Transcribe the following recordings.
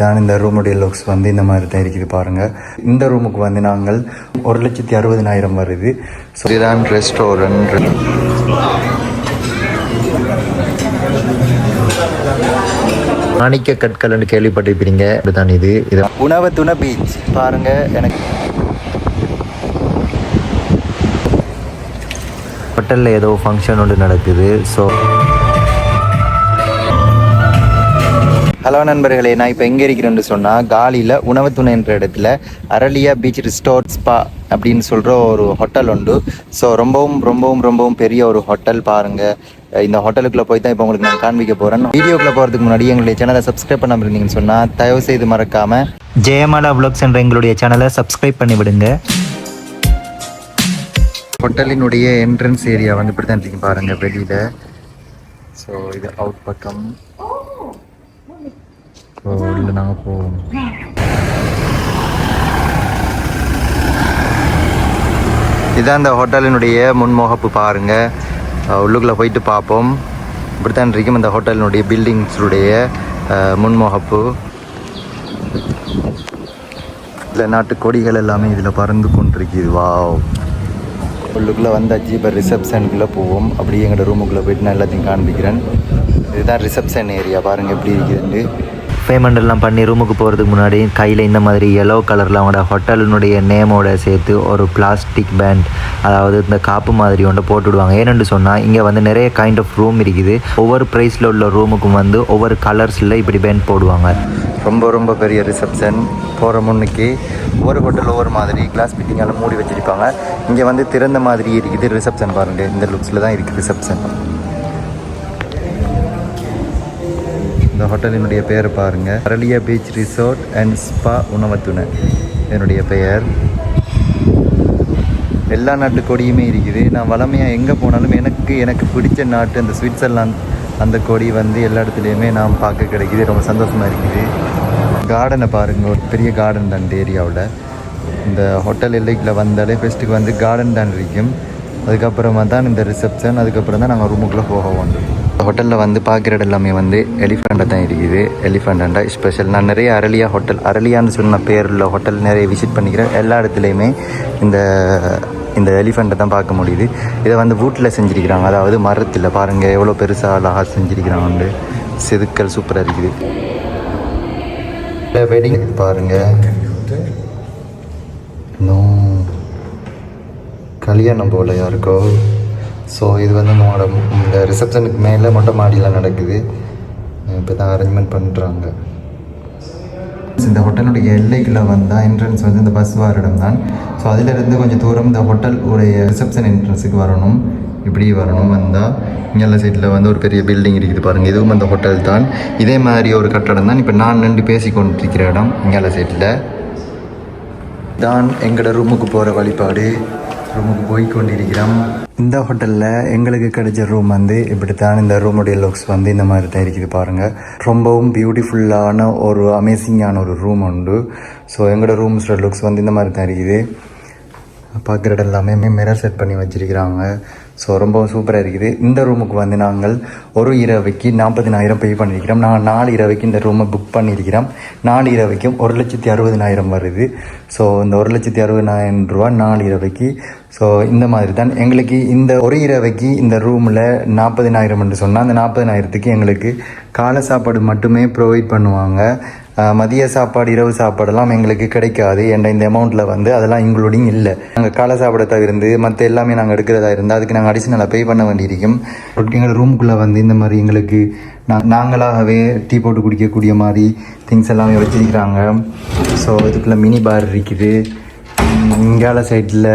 தான் இந்த ரூமுடைய லுக்ஸ் வந்து இந்த மாதிரி தான் இருக்குது பாருங்கள் இந்த ரூமுக்கு வந்து நாங்கள் ஒரு லட்சத்தி அறுபதினாயிரம் வருது. ஸோ இதுதான் ரெஸ்டாரண்ட் மாணிக்க கற்கள்னு கேள்விப்பட்டிருப்பீங்க. இப்படிதான் இது. இது உணவு துணை பீச் பாருங்க எனக்கு ஹோட்டலில் ஏதோ ஃபங்க்ஷன் ஒன்று நடக்குது. ஸோ ஹலோ நண்பர்களே நான் இப்போ எங்கே இருக்கிறேன்னு சொன்னால் காலியில் உணவு துணை என்ற இடத்துல அரளியா பீச் ரிஸ்டார்ட் ஸ்பா அப்படின்னு சொல்கிற ஒரு ஹோட்டல் உண்டு. ஸோ ரொம்பவும் ரொம்பவும் ரொம்பவும் பெரிய ஒரு ஹோட்டல் பாருங்கள் இந்த ஹோட்டலுக்குள்ளே போய் தான் இப்போ உங்களுக்கு நான் காண்பிக்க போகிறேன் வீடியோக்குள்ளே போகிறதுக்கு முன்னாடி எங்களுடைய சேனலை சப்ஸ்கிரைப் பண்ணாமல் இருந்தீங்கன்னு சொன்னால் தயவு செய்து மறக்காமல் ஜெயமாலா vlogs என்ற எங்களுடைய சேனலை சப்ஸ்கிரைப் பண்ணி விடுங்க ஹோட்டலினுடைய என்ட்ரன்ஸ் ஏரியா வந்து இப்படி தான் இருக்கீங்க பாருங்கள் வெளியில். ஸோ இது அவுட் பக்கம் இப்போ உள்ள நாங்கள் போவோம் இதான் இந்த ஹோட்டலினுடைய முன்முகப்பு பாருங்க. உள்ளுக்குள்ளே போயிட்டு பார்ப்போம். இப்படித்தான் இருக்கும் இந்த ஹோட்டலினுடைய பில்டிங்ஸுடைய முன்முகப்பு. இதில் நாட்டு கொடிகள் எல்லாமே இதில் பறந்து கொண்டிருக்குது. வாவ். உள்ளுக்குள்ளே வந்தாச்சு இப்போ ரிசப்ஷனுக்குள்ளே போவோம். அப்படியே எங்களோட ரூமுக்குள்ளே போயிட்டு நான் எல்லாத்தையும் காண்பிக்கிறேன். இதுதான் ரிசப்ஷன் ஏரியா பாருங்கள் எப்படி இருக்குதுன்னு. பேமெண்டெல்லாம் பண்ணி ரூமுக்கு போகிறதுக்கு முன்னாடி கையில் இந்த மாதிரி எல்லோ கலரில் அவங்களோட ஹோட்டலினுடைய நேமோட சேர்த்து ஒரு பிளாஸ்டிக் பேண்ட் அதாவது இந்த காப்பு மாதிரி ஒன்று போட்டுவிடுவாங்க ஏனென்று சொன்னால் இங்கே வந்து நிறைய கைண்ட் ஆஃப் ரூம் இருக்குது. ஒவ்வொரு ப்ரைஸில் உள்ள ரூமுக்கும் வந்து ஒவ்வொரு கலர்ஸில் இப்படி பேண்ட் போடுவாங்க. ரொம்ப ரொம்ப பெரிய ரிசப்ஷன் போகிற முன்னுக்கு ஒவ்வொரு ஹோட்டல் ஒவ்வொரு மாதிரி கிளாஸ் ஃபிட்டிங்கால் மூடி வச்சிருப்பாங்க. இங்கே வந்து திறந்த மாதிரி இருக்குது ரிசப்ஷன் பாருங்கள் இந்த லுக்ஸில் தான் இருக்குது ரிசப்ஷன் இந்த ஹோட்டலினுடைய பெயர் பாருங்கள் Araliya beach resort and spa உணவத்துணை என்னுடைய பெயர். எல்லா நாட்டு கொடியுமே இருக்குது. நான் வளமையாக எங்கே போனாலும் எனக்கு எனக்கு பிடிச்ச நாட்டு அந்த சுவிட்சர்லாந்து அந்த கொடி வந்து எல்லா இடத்துலையுமே நான் பார்க்க கிடைக்குது. ரொம்ப சந்தோஷமாக இருக்குது. கார்டனை பாருங்கள் ஒரு பெரிய கார்டன் தான் இந்த ஏரியாவில். இந்த ஹோட்டல் எல்லைக்குள்ள வந்தாலே ஃபெஸ்ட்டுக்கு வந்து கார்டன் தான் இருக்கும். அதுக்கப்புறமா தான் இந்த ரிசப்ஷன். அதுக்கப்புறம் தான் நாங்கள் ரூமுக்குள்ளே போக வேண்டும். ஹோட்டலில் வந்து பார்க்குற இடம் எல்லாமே வந்து எலிஃபண்ட்டை தான் இருக்குது. எலிஃபண்டா ஸ்பெஷல் நான் நிறைய அரளியா ஹோட்டல் அரளியான்னு சொன்ன பேரில் ஹோட்டல் நிறைய விசிட் பண்ணிக்கிறேன் எல்லா இடத்துலையுமே இந்த இந்த எலிஃபண்ட்டை தான் பார்க்க முடியுது. இதை வந்து வீட்டில் செஞ்சிருக்கிறாங்க. அதாவது மரத்தில் பாருங்கள் எவ்வளோ பெருசாக அழகாக செஞ்சிருக்கிறாங்க செதுக்கல் சூப்பராக இருக்குது. வெட்டிங் பாருங்கள் இன்னும் கல்யாணம் போல யாருக்கோ ஸோ இது வந்து நம்மளோட இந்த ரிசப்ஷனுக்கு மேலே மொட்டை மாடியில் நடக்குது. இப்போ தான் அரேஞ்ச்மெண்ட் பண்ணுறாங்க இந்த ஹோட்டலுடைய எல்லைக்குள்ளே வந்தால் என்ட்ரன்ஸ் வந்து இந்த பஸ் வர இடம் தான் ஸோ அதிலிருந்து கொஞ்சம் தூரம் இந்த ஹோட்டல் உடைய ரிசப்ஷன் என்ட்ரன்ஸுக்கு வரணும். இப்படி வரணும் வந்தால் இங்கே சைடில் வந்து ஒரு பெரிய பில்டிங் இருக்குது பாருங்கள் இதுவும் அந்த ஹோட்டல் தான். இதே மாதிரி ஒரு கட்டடம் தான். இப்போ நான் நின்று பேசி கொண்டிருக்கிற இடம் இங்கே சைடில் தான் எங்களோட ரூமுக்கு போகிற வழிபாடு. ரூமுக்கு போய் கொண்டிருக்கிறோம் இந்த ஹோட்டலில் எங்களுக்கு கிடைச்ச ரூம் வந்து இப்படித்தான். இந்த ரூமுடைய லுக்ஸ் வந்து இந்த மாதிரி தான் இருக்குது பாருங்கள் ரொம்பவும் பியூட்டிஃபுல்லான ஒரு அமேசிங்கான ஒரு ரூம் உண்டு. ஸோ எங்களோட ரூம்ஸோட லுக்ஸ் வந்து இந்த மாதிரி தான் இருக்குது. பார்க்குற இடம் எல்லாமே மிரர் செட் பண்ணி வச்சிருக்கிறாங்க. ஸோ ரொம்பவும் சூப்பராக இருக்குது. இந்த ரூமுக்கு வந்து நாங்கள் ஒரு இரவைக்கு நாற்பதினாயிரம் பே பண்ணியிருக்கிறோம். நாங்கள் நாலு இரவைக்கு இந்த ரூமை புக் பண்ணியிருக்கிறோம். நாலு இரவைக்கும் ஒரு லட்சத்தி அறுபதினாயிரம் வருது. ஸோ இந்த ஒரு லட்சத்தி அறுபதினாயிரம் ரூபா நாலு இரவைக்கு. ஸோ இந்த மாதிரி தான் எங்களுக்கு இந்த ஒரு இரவைக்கு இந்த ரூமில் நாற்பதினாயிரம் என்று சொன்னால் அந்த நாற்பதினாயிரத்துக்கு எங்களுக்கு காலை சாப்பாடு மட்டுமே ப்ரொவைட் பண்ணுவாங்க. மதிய சாப்பாடு இரவு சாப்பாடெல்லாம் எங்களுக்கு கிடைக்காது என்ற இந்த அமௌண்ட்டில் வந்து அதெல்லாம் இன்க்ளூடிங் இல்லை. நாங்கள் காலை சாப்பாடை தவிர்த்து மற்ற எல்லாமே நாங்கள் எடுக்கிறதா இருந்தால் அதுக்கு நாங்கள் அடிஷனலாக பே பண்ண வேண்டியிருக்கும். எங்கள் ரூமுக்குள்ளே வந்து இந்த மாதிரி எங்களுக்கு நான் நாங்களாகவே டீ போட்டு குடிக்கக்கூடிய மாதிரி திங்ஸ் எல்லாமே வச்சிருக்கிறாங்க. ஸோ இதுக்குள்ளே மினி பார் இருக்குது. இங்கால சைடில்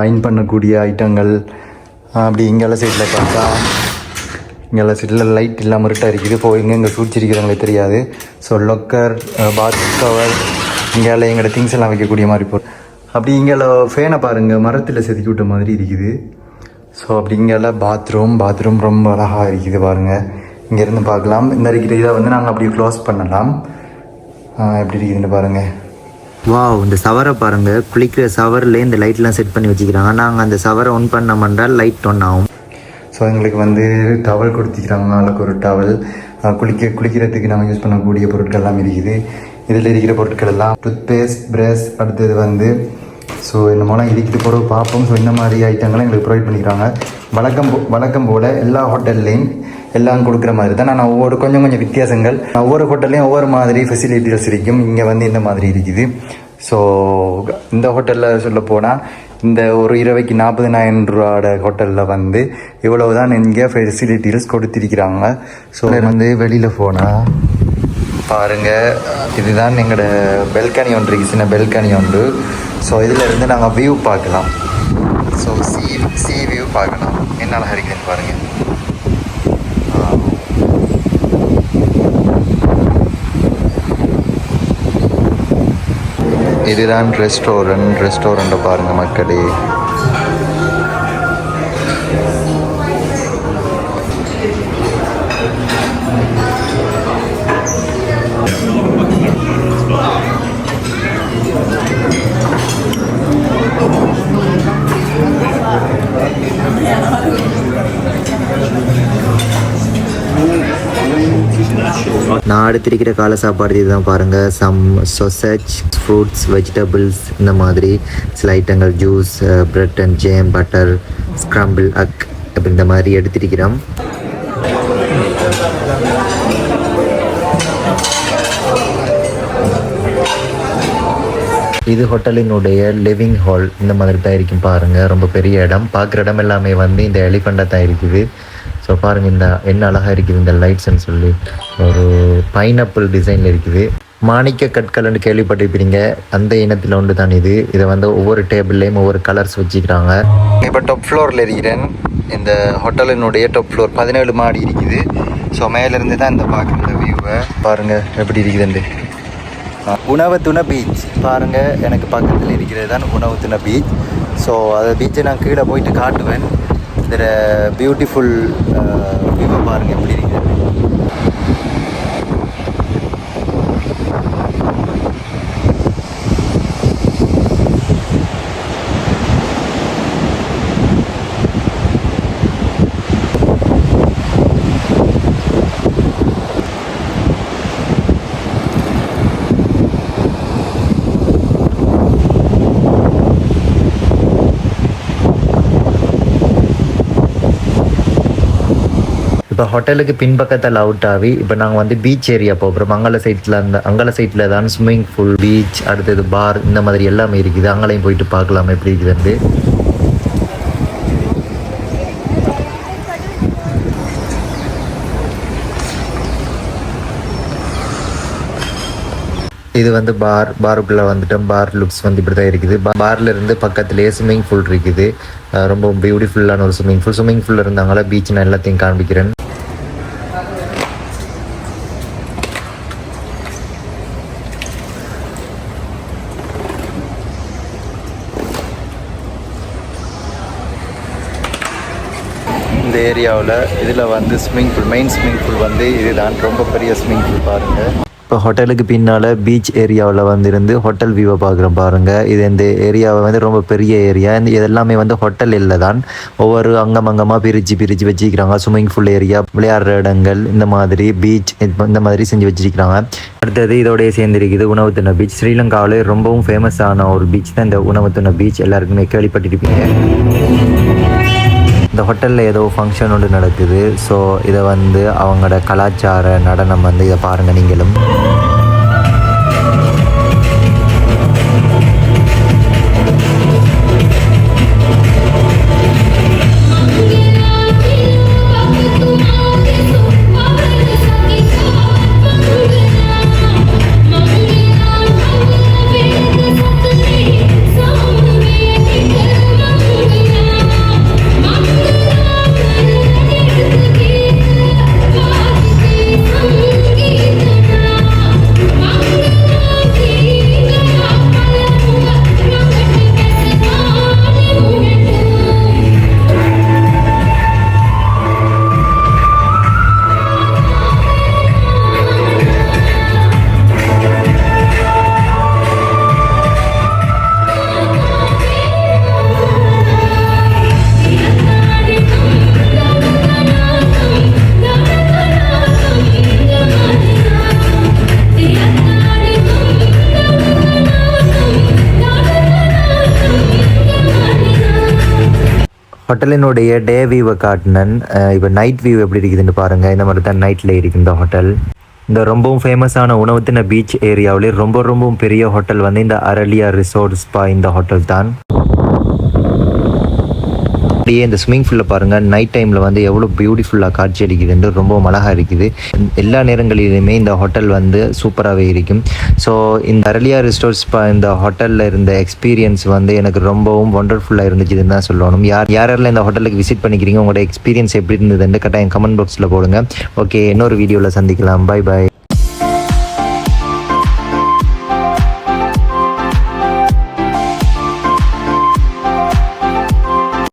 அயன் பண்ணக்கூடிய ஐட்டங்கள் அப்படி இங்கால சைடில் பார்த்தா இங்கே சைடில் லைட் இல்லாமல் இருட்டாக இருக்குது. இப்போ எங்கே இங்கே சூழ்ச்சிருக்கிறவங்களுக்கு தெரியாது. ஸோ லொக்கர் பாத் கவர் இங்கே எங்களோட திங்ஸ் எல்லாம் வைக்கக்கூடிய மாதிரி போ அப்படி இங்கே ஃபேனை பாருங்கள் மரத்தில் செதுக்கி விட்ட மாதிரி இருக்குது. ஸோ அப்படி இங்கெல்லாம் பாத்ரூம் பாத்ரூம் ரொம்ப அழகாக இருக்குது பாருங்கள் இங்கேருந்து பார்க்கலாம். இந்த இருக்கிற இதை வந்து நாங்கள் அப்படியே க்ளோஸ் பண்ணலாம். எப்படி இருக்குதுன்னு பாருங்கள் வாவ் இந்த சவரை பாருங்கள் குளிக்கிற சவரில் இந்த லைட்லாம் செட் பண்ணி வச்சுக்கிறாங்க. நாங்கள் அந்த சவரை ஒன் பண்ண மாட்டால் லைட் ஒன் ஆகும். ஸோ எங்களுக்கு வந்து டவல் கொடுத்துக்கிறாங்க. நாளுக்கு ஒரு டவல் குளிக்க குளிக்கிறதுக்கு நம்ம யூஸ் பண்ணக்கூடிய பொருட்கள் எல்லாம் இருக்குது. இதில் இருக்கிற பொருட்கள் எல்லாம் டூத் பேஸ்ட் ப்ரஷ் அடுத்தது வந்து ஸோ இந்த மூலம் இதுக்கு பிறகு பார்ப்போம். ஸோ இந்த மாதிரி ஐட்டங்களும் எங்களுக்கு ப்ரொவைட் பண்ணிக்கிறாங்க. வழக்கம் போ வழக்கம் போல் எல்லா ஹோட்டல்லையும் எல்லாம் கொடுக்குற மாதிரி தான். நான் ஒவ்வொரு கொஞ்சம் கொஞ்சம் வித்தியாசங்கள். ஒவ்வொரு ஹோட்டல்லையும் ஒவ்வொரு மாதிரி ஃபெசிலிட்டிஸ் இருக்கும். இங்கே வந்து இந்த மாதிரி இருக்குது. ஸோ இந்த ஹோட்டலில் சொல்ல போனால் இந்த ஒரு இரவைக்கு நாற்பதினாயிரம் ரூபாயோட ஹோட்டலில் வந்து இவ்வளவு தான் இங்கே ஃபெசிலிட்டிஸ் கொடுத்திருக்கிறாங்க. ஸோ வந்து வெளியில் போனால் பாருங்க இதுதான் எங்களோட பெல்கனி ஒன்று இருக்கு சின்ன பெல்கனி ஒன்று. ஸோ இதில் இருந்து நாங்கள் வியூ பார்க்கலாம். ஸோ சி சி வியூ பார்க்கலாம். என்ன அழகாக இருக்குதுன்னு பாருங்கள் இதுதான் ரெஸ்டாரண்ட் ரெஸ்டாரண்ட்டை பாருங்கள் மக்களே. நான் அடுத்திருக்கிற கால சாப்பாடு இதுதான் பாருங்கள் சம் சொசேஜ் ஃப்ரூட்ஸ் வெஜிடபிள்ஸ் இந்த மாதிரி சில ஐட்டங்கள் juice bread and jam butter scramble egg அப்படி இந்த மாதிரி எடுத்திருக்கிறோம். இது ஹோட்டலினுடைய லிவிங் ஹால் இந்த மாதிரி தான் இருக்கும் பாருங்கள் ரொம்ப பெரிய இடம். பார்க்குற இடம் எல்லாமே வந்து இந்த எலிஃபெண்ட்டாக தான் இருக்குது. ஸோ பாருங்கள் இந்த என்ன அழகாக இருக்குது இந்த லைட்ஸ்ன்னு சொல்லி. ஒரு பைனாப்பிள் டிசைனில் இருக்குது. மாணிக்க கற்கள்னு கேள்விப்பட்டிருப்பீங்க. அந்த இனத்தில் ஒன்று தான் இது. இதை வந்து ஒவ்வொரு டேபிள்லேயும் ஒவ்வொரு கலர்ஸ் வச்சுக்கிறாங்க. இப்போ டாப் ஃப்ளோரில் இருக்கிறேன். இந்த ஹோட்டலினுடைய டாப் ஃப்ளோர் பதினேழு மாடி இருக்குது. ஸோ மேலேருந்து தான் இந்த பார்க்குற இந்த வியூவை பாருங்கள் எப்படி இருக்குதுண்டு. துணை பீச் பாருங்கள் எனக்கு பக்கத்தில் இருக்கிறது தான் உணவு துணை பீச் ஸோ அந்த பீச்சை நான் கீழே போயிட்டு காட்டுவேன். இதில் பியூட்டிஃபுல் வியூவை பாருங்கள் எப்படி இருக்குது. இப்போ ஹோட்டலுக்கு பின்பக்கத்தில் அவுட் ஆகி இப்போ நாங்கள் வந்து பீச் ஏரியா போகிறோம் அங்கால சைட்டில் அந்த அங்கால சைட்டில் தான் ஸ்விம்மிங் பூல் பீச் அடுத்தது பார் இந்த மாதிரி எல்லாமே இருக்குது. அங்கேயும் போயிட்டு பார்க்கலாம் எப்படி இருக்குதுன்னு இது வந்து பார் பாருக்குள்ளே வந்துட்டோம். பார் லுக்ஸ் வந்து இப்படி தான் இருக்குது பார்ல இருந்து பக்கத்துலேயே ஸ்விம்மிங் பூல் இருக்குது. ரொம்ப பியூட்டிஃபுல்லான ஒரு ஸ்விம்மிங் பூல் ஸ்விம்மிங் பூல் இருந்தாங்களா பீச் நான் எல்லாத்தையும் காண்பிக்கிறேன் இந்த ஏரியாவில் இதில் வந்து swimming pool main swimming pool வந்து இதுதான். ரொம்ப பெரிய ஸ்விம்மிங் பூல் பாருங்கள் இப்போ ஹோட்டலுக்கு பின்னால் பீச் ஏரியாவில் வந்து இருந்து ஹோட்டல் வியூவை பார்க்குறோம் பாருங்கள் இது இந்த ஏரியாவை வந்து ரொம்ப பெரிய ஏரியா இந்த இதெல்லாமே வந்து ஹோட்டல் இல்லை தான். ஒவ்வொரு அங்கம் அங்கமாக பிரித்து பிரித்து வச்சிருக்கிறாங்க. ஸ்விம்மிங் பூல் ஏரியா விளையாடுற இடங்கள் இந்த மாதிரி பீச் இந்த மாதிரி செஞ்சு வச்சிருக்கிறாங்க. அடுத்தது இதோடய சேர்ந்திருக்குது உணவுத்தின பீச் ஸ்ரீலங்காவில் ரொம்பவும் ஃபேமஸான ஒரு பீச் தான் இந்த உணவுத்தின பீச் எல்லாருக்குமே கேள்விப்பட்டிருப்பீங்க. இந்த ஹோட்டலில் ஏதோ ஃபங்க்ஷன் ஒன்று நடக்குது. ஸோ இதை வந்து அவங்களோட கலாச்சார நடனம் வந்து இதை பாருங்கள் நீங்களும். ஹோட்டலினுடைய டே வியூவை காட்டினேன். இப்போ நைட் வியூ எப்படி இருக்குதுன்னு பாருங்கள் இந்த மாதிரி தான் நைட்டில் இருக்குது இந்த ஹோட்டல் இந்த ரொம்பவும் ஃபேமஸான உணவுத்தின பீச் ஏரியாவிலே ரொம்ப ரொம்பவும் பெரிய ஹோட்டல் வந்து இந்த அரளியா ரிசோர்ட் ஸ்பா இந்த ஹோட்டல் தான். அப்படியே இந்த ஸ்விம்மிங் ஃபுல்லில் பாருங்கள் நைட் டைமில் வந்து எவ்வளோ பியூட்டிஃபுல்லாக காட்சி அளிக்குதுன்னு ரொம்ப அழகாக இருக்குது. எல்லா நேரங்களிலுமே இந்த ஹோட்டல் வந்து சூப்பராகவே இருக்கும். ஸோ இந்த அரளியா ரிஸ்டோர்ஸ் இந்த ஹோட்டலில் இருந்த எக்ஸ்பீரியன்ஸ் வந்து எனக்கு ரொம்பவும் ஒண்டர்ஃபுல்லாக இருந்துச்சுன்னு தான் சொல்லணும். யார் யாரெல்லாம் இந்த ஹோட்டலுக்கு விசிட் பண்ணிக்கிறீங்க உங்களோட எக்ஸ்பீரியன்ஸ் எப்படி இருந்ததுன்னு கட்டாயம் கமெண்ட் பாக்ஸில் போடுங்க. ஓகே இன்னொரு வீடியோவில் சந்திக்கலாம். By by